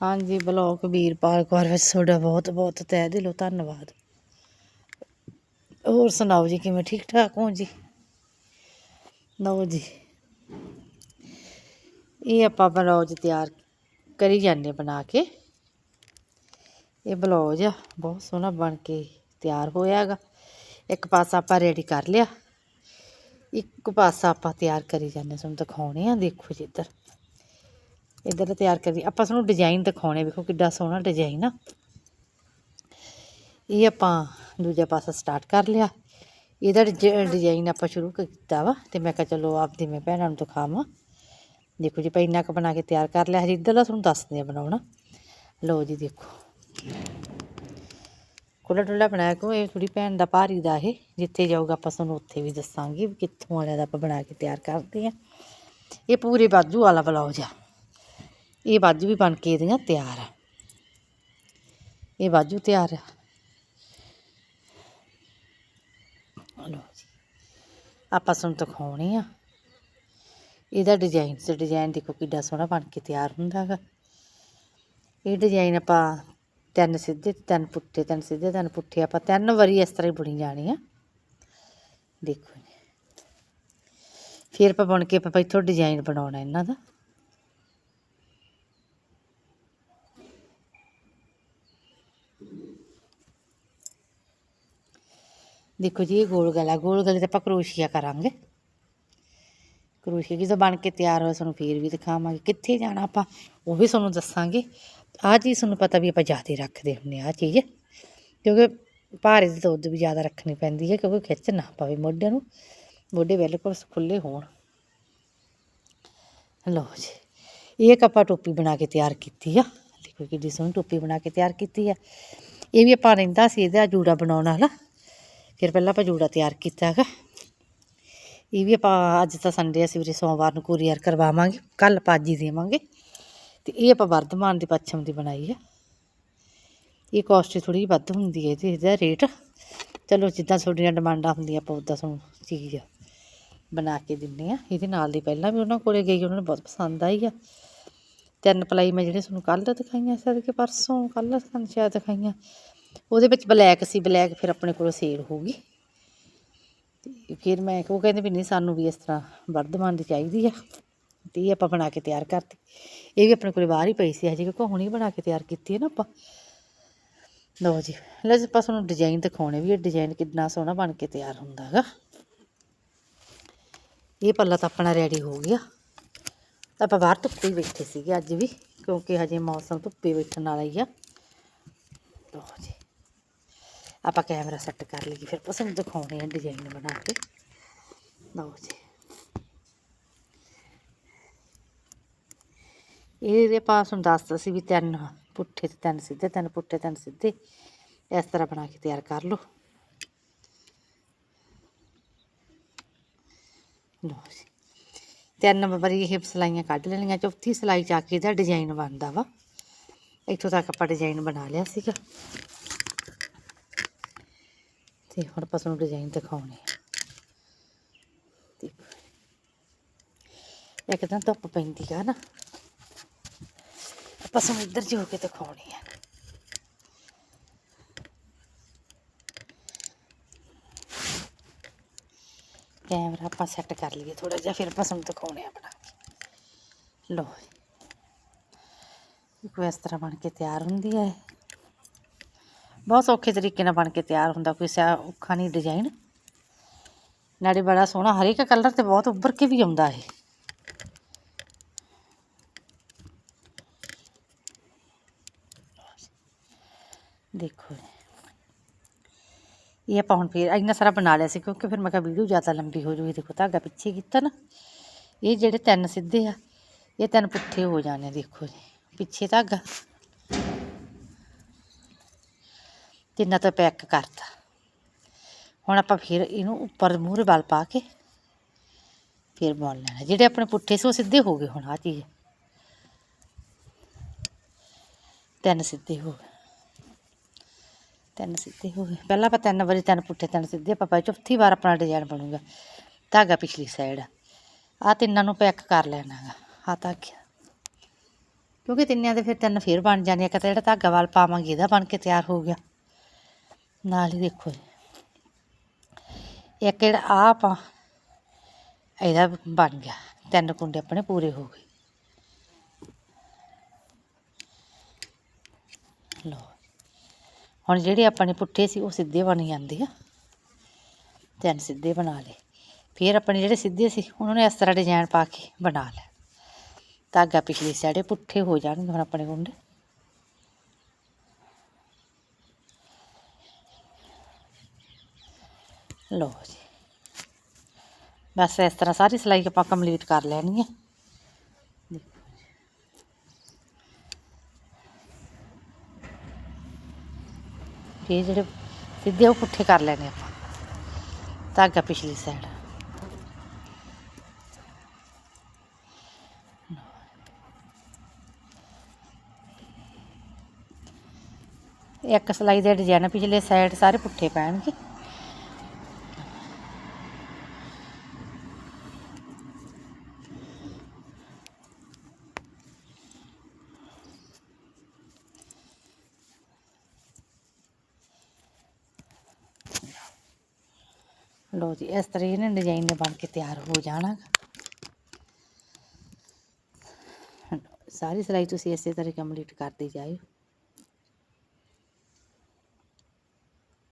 ਹਾਂਜੀ, ਬਲੌਕ ਵੀਰਪਾਲ ਕੌਰ ਵਿੱਚ ਤੁਹਾਡਾ ਬਹੁਤ ਬਹੁਤ ਤਹਿ ਦਿਲੋਂ ਧੰਨਵਾਦ। ਹੋਰ ਸੁਣਾਓ ਜੀ, ਕਿਵੇਂ ਠੀਕ ਠਾਕ ਹੋ ਜੀ? ਲਓ ਜੀ। ਇਹ ਆਪਾਂ ਬਲੌਜ ਤਿਆਰ ਕਰੀ ਜਾਂਦੇ ਬਣਾ ਕੇ। ਇਹ ਬਲੌਜ ਆ, ਬਹੁਤ ਸੋਹਣਾ ਬਣ ਕੇ ਤਿਆਰ ਹੋਇਆ ਹੈਗਾ। ਇੱਕ ਪਾਸਾ ਆਪਾਂ ਰੈਡੀ ਕਰ ਲਿਆ। ਇੱਕ ਪਾਸਾ ਆਪਾਂ ਤਿਆਰ ਕਰੀ ਜਾਂਦੇ ਤੁਹਾਨੂੰ ਦਿਖਾਉਣੇ ਆ ਦੇਖੋ ਜੀ ਇੱਧਰ। ਇੱਧਰ ਤਿਆਰ ਕਰੀ। ਆਪਾਂ ਤੁਹਾਨੂੰ ਡਿਜ਼ਾਈਨ ਦਿਖਾਉਣੇ ਵੇਖੋ ਕਿੱਡਾ ਸੋਹਣਾ ਡਿਜ਼ਾਈਨ ਆ। ਇਹ ਆਪਾਂ ਦੂਜਾ ਪਾਸਾ ਸਟਾਰਟ ਕਰ ਲਿਆ। ਇਹਦਾ ਡਿਜ਼ਾਈਨ ਆਪਾਂ ਸ਼ੁਰੂ ਕੀਤਾ ਵਾ। ਤੇ ਮੈਂ ਕਿਹਾ ਚਲੋ ਆਪਦੀ ਮੈਂ ਭੈਣਾਂ ਨੂੰ ਦਿਖਾਵਾਂ। ਦੇਖੋ ਜੀ, ਭਾਈ ਇੰਨਾ ਕੁ ਬਣਾ ਕੇ ਤਿਆਰ ਕਰ ਲਿਆ। ਹਜੇ ਇੱਧਰਲਾ ਤੁਹਾਨੂੰ ਦੱਸਦੇ ਆ ਬਣਾਉਣਾ। ਲਓ ਜੀ, ਦੇਖੋ। ਖੁੱਲਾ ਡੁੱਲਾ ਬਣਾਇਆ ਕੋ ਇਹ ਥੋੜੀ ਭੈਣ ਦਾ ਭਾਰੀ ਦਾ ਇਹ। ਜਿੱਥੇ ਜਾਊਗਾ ਆਪਾਂ ਤੁਹਾਨੂੰ ਉੱਥੇ ਵੀ ਦੱਸਾਂਗੇ ਵੀ ਕਿੱਥੋਂ ਵਾਲਿਆਂ ਦਾ ਆਪਾਂ ਬਣਾ ਕੇ ਤਿਆਰ ਕਰਦੇ ਆ। ਇਹ ਪੂਰੇ ਬਾਜੂ ਵਾਲਾ ਬਲਾਉਜ ਆ। ਇਹ ਬਾਜੂ ਵੀ ਬਣ ਕੇ ਇਹਦੀਆਂ ਤਿਆਰ ਆ। ਇਹ ਬਾਜੂ ਤਿਆਰ ਆ। ਲਓ ਜੀ, ਆਪਾਂ ਤੁਹਾਨੂੰ ਦਿਖਾਉਣੇ ਆ। ਇਹਦਾ ਡਿਜ਼ਾਈਨ ਤੇ ਡਿਜ਼ਾਈਨ ਦੇਖੋ ਕਿੱਡਾ ਸੋਹਣਾ ਬਣ ਕੇ ਤਿਆਰ ਹੁੰਦਾ ਹੈਗਾ ਇਹ ਡਿਜ਼ਾਈਨ ਆਪਾਂ ਤਿੰਨ ਸਿੱਧੇ, ਤਿੰਨ ਪੁੱਠੇ, ਤਿੰਨ ਸਿੱਧੇ, ਤਿੰਨ ਪੁੱਠੇ, ਆਪਾਂ ਤਿੰਨ ਵਾਰੀ ਇਸ ਤਰ੍ਹਾਂ ਹੀ ਬੁਣੀ ਜਾਣੀ ਆ। ਦੇਖੋ ਜੀ। ਫਿਰ ਆਪਾਂ ਬੁਣ ਕੇ ਆਪਾਂ ਇੱਥੋਂ ਡਿਜ਼ਾਈਨ ਬਣਾਉਣਾ ਇਹਨਾਂ ਦਾ। ਦੇਖੋ ਜੀ, ਇਹ ਗੋਲ ਗਲਾ, ਗੋਲ ਗਲੇ ਤੇ ਆਪਾਂ ਕਰੋਸ਼ੀਆ ਕਰਾਂਗੇ। ਕਰੋਸ਼ੀਆ ਜਦੋਂ ਬਣ ਕੇ ਤਿਆਰ ਹੋਇਆ ਤੁਹਾਨੂੰ ਫੇਰ ਵੀ ਦਿਖਾਵਾਂਗੇ ਕਿੱਥੇ ਜਾਣਾ ਆਪਾਂ, ਉਹ ਵੀ ਤੁਹਾਨੂੰ ਦੱਸਾਂਗੇ। ਆਹ ਚੀਜ਼ ਤੁਹਾਨੂੰ ਪਤਾ ਵੀ ਆਪਾਂ ਜ਼ਿਆਦਾ ਰੱਖਦੇ ਹੁੰਦੇ ਆਹ ਚੀਜ਼ ਕਿਉਂਕਿ ਭਾਰੇ ਦੀ ਦੁੱਧ ਵੀ ਜ਼ਿਆਦਾ ਰੱਖਣੀ ਪੈਂਦੀ ਹੈ, ਕਿਉਂਕਿ ਖਿੱਚ ਨਾ ਪਵੇ ਮੋਢਿਆਂ ਨੂੰ, ਮੋਢੇ ਬਿਲਕੁਲ ਖੁੱਲੇ ਹੋਣ। ਲਓ ਜੀ, ਇਹ ਇੱਕ ਆਪਾਂ ਟੋਪੀ ਬਣਾ ਕੇ ਤਿਆਰ ਕੀਤੀ ਆ। ਦੇਖੋ ਕਿੱਡੀ ਸੋਹਣੀ ਟੋਪੀ ਬਣਾ ਕੇ ਤਿਆਰ ਕੀਤੀ ਆ। ਇਹ ਵੀ ਆਪਾਂ ਰਹਿੰਦਾ ਸੀ ਇਹਦਾ ਜੂੜਾ ਬਣਾਉਣ ਵਾਲਾ। ਫਿਰ ਪਹਿਲਾਂ ਆਪਾਂ ਜੂੜਾ ਤਿਆਰ ਕੀਤਾ ਹੈਗਾ। ਇਹ ਵੀ ਆਪਾਂ ਅੱਜ ਤਾਂ ਸੰਡੇ ਆ ਸਵੇਰੇ ਸੋਮਵਾਰ ਨੂੰ ਕੁਰੀਅਰ ਕਰਵਾਵਾਂਗੇ, ਕੱਲ ਪਾਜੀ ਦੇਵਾਂਗੇ। ਤੇ ਇਹ ਆਪਾਂ ਵਰਧਮਾਨ ਦੀ ਪੱਛਮ ਦੀ ਬਣਾਈ ਆ ਇਹ ਕਾਸਟ ਥੋੜੀ ਜਿਹੀ ਵੱਧ ਹੁੰਦੀ ਹੈ ਇਹਦੇ ਇਹਦਾ ਰੇਟ ਚਲੋ ਜਿੱਦਾਂ ਤੁਹਾਡੀਆਂ ਡਿਮਾਂਡਾਂ ਹੁੰਦੀਆਂ, ਆਪਾਂ ਉੱਦਾਂ ਤੁਹਾਨੂੰ ਚੀਜ਼ ਬਣਾ ਕੇ ਦਿੰਨੇ ਆ ਇਹਦੇ ਨਾਲ ਦੀ ਪਹਿਲਾਂ ਵੀ ਉਹਨਾਂ ਕੋਲੇ ਗਈ, ਉਹਨਾਂ ਨੂੰ ਬਹੁਤ ਪਸੰਦ ਆਈ ਆ। ਤਿੰਨ ਪਲਾਈ ਮੈਂ ਜਿਹੜੇ ਤੁਹਾਨੂੰ ਕੱਲ੍ਹ ਦਿਖਾਈਆਂ ਸਰ ਕਿ ਪਰਸੋਂ, ਕੱਲ੍ਹ ਸਾਨੂੰ ਸ਼ਾਇਦ ਦਿਖਾਈਆਂ। ਉਹਦੇ ਵਿੱਚ ਬਲੈਕ ਸੀ ਬਲੈਕ ਫਿਰ ਆਪਣੇ ਕੋਲੋਂ ਸੇਲ ਹੋ ਗਈ। ਤੇ ਫਿਰ ਮੈਂ ਉਹ ਕਹਿੰਦੇ ਵੀ ਨਹੀਂ, ਸਾਨੂੰ ਵੀ ਇਸ ਤਰ੍ਹਾਂ ਵਰਧਮਾਨ ਦੀ ਚਾਹੀਦੀ ਆ। ਤੇ ਇਹ ਆਪਾਂ ਬਣਾ ਕੇ ਤਿਆਰ ਕਰਤੀ। ਇਹ ਵੀ ਆਪਣੇ ਕੋਲ ਬਾਹਰ ਹੀ ਪਈ ਸੀ, ਹਜੇ ਕਿਉਂਕਿ ਹੁਣੀ ਬਣਾ ਕੇ ਤਿਆਰ ਕੀਤੀ ਹੈ ਨਾ ਆਪਾਂ। ਲਓ ਜੀ, ਲੈ ਜੀ, ਆਪਾਂ ਤੁਹਾਨੂੰ ਡਿਜ਼ਾਈਨ ਦਿਖਾਉਣੇ ਵੀ ਇਹ ਡਿਜ਼ਾਈਨ ਕਿੰਨਾ ਸੋਹਣਾ ਬਣ ਕੇ ਤਿਆਰ ਹੁੰਦਾ ਹੈਗਾ। ਇਹ ਪੱਲਾ ਤਾਂ ਆਪਣਾ ਰੈਡੀ ਹੋ ਗਿਆ। ਤਾਂ ਆਪਾਂ ਬਾਹਰ ਧੁੱਪੇ ਹੀ ਬੈਠੇ ਸੀਗੇ ਅੱਜ ਵੀ, ਕਿਉਂਕਿ ਹਜੇ ਮੌਸਮ ਧੁੱਪੇ ਬੈਠਣ ਵਾਲਾ ਹੀ ਆ। ਲਓ ਜੀ। ਆਪਾਂ ਕੈਮਰਾ ਸੈੱਟ ਕਰ ਲਈਏ, ਫਿਰ ਪਸੰਦ ਦਿਖਾਉਣੇ ਆ ਡਿਜ਼ਾਈਨ ਬਣਾ ਕੇ। ਲਓ ਜੀ। ਇਹਦੇ ਆਪਾਂ ਨੂੰ ਦੱਸਦਾ ਸੀ ਵੀ ਤਿੰਨ ਪੁੱਠੇ ਤੇ ਤਿੰਨ ਸਿੱਧੇ, ਤਿੰਨ ਪੁੱਠੇ, ਤਿੰਨ ਸਿੱਧੇ। ਇਸ ਤਰ੍ਹਾਂ ਬਣਾ ਕੇ ਤਿਆਰ ਕਰ ਲਓ। ਲਓ ਜੀ। ਤਿੰਨ ਵਾਰੀ ਇਹ ਸਲਾਈਆਂ ਕੱਢ ਲੈਣੀਆਂ। ਚੌਥੀ ਸਲਾਈ ਚ ਆ ਕੇ ਇਹਦਾ ਡਿਜ਼ਾਈਨ ਬਣਦਾ ਵਾ। ਇੱਥੋਂ ਤੱਕ ਆਪਾਂ ਡਿਜ਼ਾਈਨ ਬਣਾ ਲਿਆ ਸੀਗਾ। ਤੇ ਹੁਣ ਆਪਾਂ ਤੁਹਾਨੂੰ ਡਿਜ਼ਾਈਨ ਦਿਖਾਉਣੇ ਆ। ਇੱਕ ਤਾਂ ਧੁੱਪ ਪੈਂਦੀ ਆ ਨਾ। ਆਪਾਂ ਤੁਹਾਨੂੰ ਇੱਧਰ ਜੋ ਕੇ ਦਿਖਾਉਣੇ ਆ। ਕੈਮਰਾ ਆਪਾਂ ਸੈੱਟ ਕਰ ਲਈਏ ਥੋੜਾ ਜਿਹਾ, ਫਿਰ ਆਪਾਂ ਤੁਹਾਨੂੰ ਦਿਖਾਉਣੇ ਆ ਬਣਾ ਕੇ ਲਓ ਇਸ ਤਰ੍ਹਾਂ ਬਣ ਕੇ ਤਿਆਰ ਹੁੰਦੀ ਹੈ ਬਹੁਤ ਸੌਖੇ ਤਰੀਕੇ ਨਾਲ ਬਣ ਕੇ ਤਿਆਰ ਹੁੰਦਾ, ਕੋਈ ਸਾ ਔਖਾ ਨਹੀਂ ਡਿਜ਼ਾਈਨ ਨਾਲੇ ਬੜਾ ਸੋਹਣਾ, ਹਰੇਕ ਕਲਰ ਤੇ ਬਹੁਤ ਉੱਭਰ ਕੇ ਵੀ ਆਉਂਦਾ ਇਹ। ਦੇਖੋ ਇਹ ਆਪਾਂ ਹੁਣ ਫਿਰ ਇੰਨਾ ਸਾਰਾ ਬਣਾ ਲਿਆ ਸੀ, ਕਿਉਂਕਿ ਫਿਰ ਮੈਂ ਕਿਹਾ ਵੀਡੀਓ ਜ਼ਿਆਦਾ ਲੰਬੀ ਹੋ ਜੂਗੀ, ਦੇਖੋ ਧਾਗਾ ਪਿੱਛੇ ਕੀਤਾ ਨਾ। ਇਹ ਜਿਹੜੇ ਤਿੰਨ ਸਿੱਧੇ ਆ, ਇਹ ਤਿੰਨ ਪੁੱਠੇ ਹੋ ਜਾਣੇ, ਦੇਖੋ ਜੀ। ਪਿੱਛੇ ਧਾਗਾ ਤਿੰਨਾਂ ਤੋਂ ਪੈਕ ਕਰਤਾ। ਹੁਣ ਆਪਾਂ ਫਿਰ ਇਹਨੂੰ ਉੱਪਰ ਮੂਹਰੇ ਵੱਲ ਪਾ ਕੇ ਫਿਰ ਬੋਲ ਲੈਣਾ। ਜਿਹੜੇ ਆਪਣੇ ਪੁੱਠੇ ਸੀ ਉਹ ਸਿੱਧੇ ਹੋ ਗਏ ਹੁਣ ਆ ਚੀਜ਼। ਤਿੰਨ ਸਿੱਧੇ ਹੋ ਗਏ। ਤਿੰਨ ਸਿੱਧੇ ਹੋ ਗਏ। ਪਹਿਲਾਂ ਆਪਾਂ ਤਿੰਨ ਵਾਰੀ ਤਿੰਨ ਪੁੱਠੇ, ਤਿੰਨ ਸਿੱਧੇ, ਆਪਾਂ ਪਾਏ ਚੌਥੀ ਵਾਰ ਆਪਣਾ ਡਿਜ਼ਾਈਨ ਬਣੂਗਾ। ਧਾਗਾ ਪਿਛਲੀ ਸਾਈਡ ਆ ਤਿੰਨਾਂ ਨੂੰ ਪੈਕ ਕਰ ਲੈਣਾ ਗਾ ਆ ਧਾਗਾ ਕਿਉਂਕਿ ਤਿੰਨਿਆਂ ਦੇ ਫਿਰ ਤਿੰਨ ਫੇਰ ਬਣ ਜਾਂਦੇ ਇੱਕ ਤਾਂ ਜਿਹੜਾ ਧਾਗਾ ਵਾਲ ਪਾਵਾਂਗੇ, ਇਹਦਾ ਬਣ ਕੇ ਤਿਆਰ ਹੋ ਗਿਆ। ਨਾਲ ਹੀ ਦੇਖੋ ਜੀ। ਇੱਕ ਜਿਹੜਾ ਆ ਆਪਾਂ ਇਹਦਾ ਬਣ ਗਿਆ। ਤਿੰਨ ਕੁੰਡੇ ਆਪਣੇ ਪੂਰੇ ਹੋ ਗਏ। ਲੋ ਹੁਣ ਜਿਹੜੇ ਆਪਣੇ ਪੁੱਠੇ ਸੀ, ਉਹ ਸਿੱਧੇ ਬਣ ਜਾਂਦੇ ਆ। ਤਿੰਨ ਸਿੱਧੇ ਬਣਾ ਲਏ। ਫਿਰ ਆਪਣੇ ਜਿਹੜੇ ਸਿੱਧੇ ਸੀ, ਉਹਨਾਂ ਨੂੰ ਇਸ ਤਰ੍ਹਾਂ ਡਿਜ਼ਾਈਨ ਪਾ ਕੇ ਬਣਾ ਲਿਆ। ਧਾਗਾ ਪਿਛਲੀ ਸਾਈਡੇ ਪੁੱਠੇ ਹੋ ਜਾਣਗੇ ਹੁਣ ਆਪਣੇ ਕੁੰਡੇ। ਲੋ ਜੀ। ਬਸ ਇਸ ਤਰ੍ਹਾਂ ਸਾਰੀ ਸਿਲਾਈ ਆਪਾਂ ਕੰਪਲੀਟ ਕਰ ਲੈਣੀ ਹੈ ਇਹ ਜਿਹੜੇ ਸਿੱਧੇ ਉਹ ਪੁੱਠੇ ਕਰ ਲੈਣੇ ਆਪਾਂ। ਧਾਗਾ ਪਿਛਲੀ ਸਾਈਡ ਇੱਕ ਸਿਲਾਈ ਦੇ ਡਿਜ਼ਾਈਨ ਪਿਛਲੇ ਸਾਈਡ ਸਾਰੇ ਪੁੱਠੇ ਪੈਣਗੇ। ਲੋ ਜੀ, ਇਸ ਤਰ੍ਹਾਂ ਇਹਨਾਂ ਡਿਜ਼ਾਈਨ ਨੇ ਬਣ ਕੇ ਤਿਆਰ ਹੋ ਜਾਣਾ। ਸਾਰੀ ਸਿਲਾਈ ਤੁਸੀਂ ਇਸੇ ਤਰ੍ਹਾਂ ਕੰਪਲੀਟ ਕਰਦੇ ਜਾਇਓ।